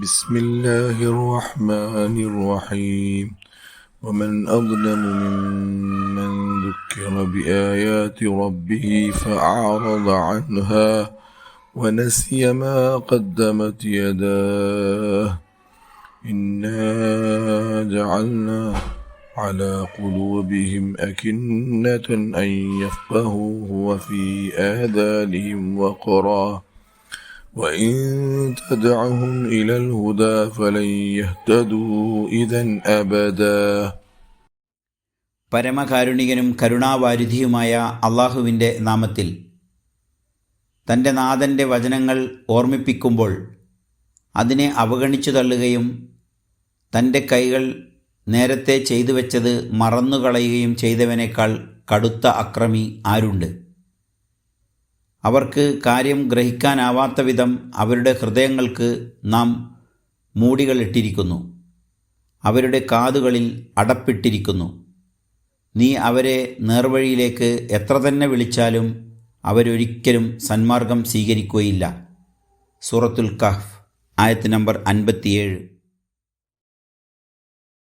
بسم الله الرحمن الرحيم. ومن أظلم ممن ذكر بآيات ربه فأعرض عنها ونسي ما قدمت يداه. إنا جعلنا على قلوبهم أكنة أن يفقهوه وفي آذانهم وقرا. وإن تدعهم إلى الهدى فلن يهتدوا إذا أبدا പരമകാരുണികനും കരുണാവാരിധിയുമായ അള്ളാഹുവിൻ്റെ നാമത്തിൽ തൻ്റെ നാഥൻ്റെ വചനങ്ങൾ ഓർമ്മിപ്പിക്കുമ്പോൾ അതിനെ അവഗണിച്ചു തള്ളുകയും തൻ്റെ കൈകൾ നേരത്തെ ചെയ്തു വെച്ചത് മറന്നുകളയുകയും ചെയ്തവനേക്കാൾ കടുത്ത അക്രമി ആരുണ്ട് അവർക്ക് കാര്യം ഗ്രഹിക്കാനാവാത്ത വിധം അവരുടെ ഹൃദയങ്ങൾക്ക് നാം മൂടികളിട്ടിരിക്കുന്നു. അവരുടെ കാതുകളിൽ അടപ്പിട്ടിരിക്കുന്നു. നീ അവരെ നേർവഴിയിലേക്ക് എത്ര തന്നെ വിളിച്ചാലും അവരൊരിക്കലും സന്മാർഗം സ്വീകരിക്കുകയില്ല. സൂറത്തുൽ കഹ്ഫ് ആയത്ത് നമ്പർ അൻപത്തിയേഴ്.